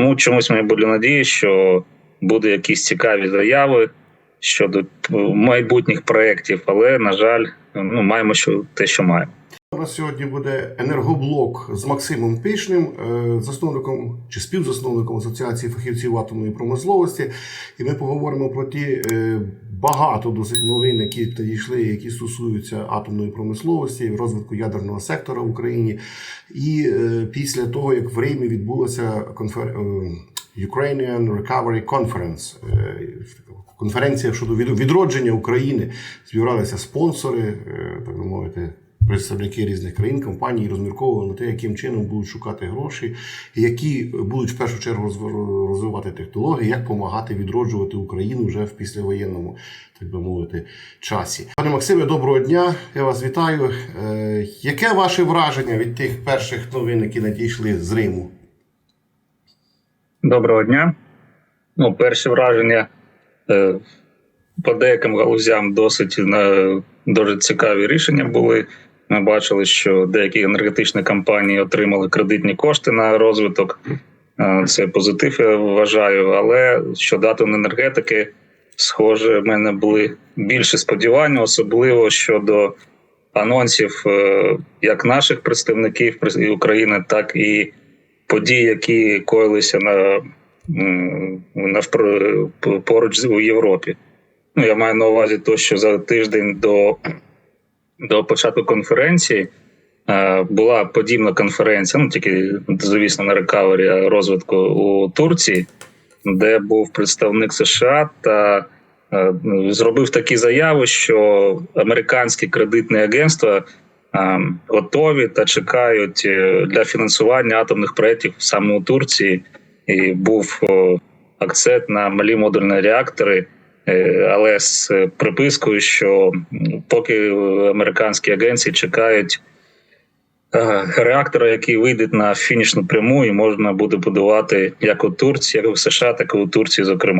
Тому чомусь мені були надії, що будуть якісь цікаві заяви щодо майбутніх проєктів, але на жаль, ну маємо що те, що маємо. Нас сьогодні буде енергоблок з Максимом Пишним, е, засновником чи співзасновником Асоціації фахівців атомної промисловості. І ми поговоримо про ті е, багато досить новин, які надійшли, які стосуються атомної промисловості, розвитку ядерного сектора в Україні. І е, після того, як в Римі відбулася конфер... Ukrainian Recovery Conference, конференція щодо відродження України, зібралися спонсори, так би мовити представники різних країн, компаній розмірковували на те, яким чином будуть шукати гроші, які будуть в першу чергу розвивати технології, як допомагати відроджувати Україну вже в післявоєнному, так би мовити, часі. Пане Максиме, доброго дня! Я вас вітаю. Е, Яке ваше враження від тих перших новин, які надійшли з Риму? Доброго дня. Ну, перші враження е, по деяким галузям досить е, дуже цікаві рішення були. Ми бачили, що деякі енергетичні компанії отримали кредитні кошти на розвиток. Е, Це позитив, я вважаю. Але щодо енергетики, схоже, в мене були більше сподівання, особливо щодо анонсів е, як наших представників України, так і подій, які коїлися на навпро- поруч у Європі. Ну, я маю на увазі те, що за тиждень до, до початку конференції е, була подібна конференція, ну тільки, звісно, на рекавері розвитку у Турції, де був представник США та е, зробив такі заяви, що американські кредитні агентства е, готові та чекають для фінансування атомних проєктів саме у Турції. І був акцент на малі модульні реактори, але з припискою, що поки американські агенції чекають е, реактора, який вийде на фінішну пряму, і можна буде будувати як у Турції, як і в США, так і у Турції, зокрема.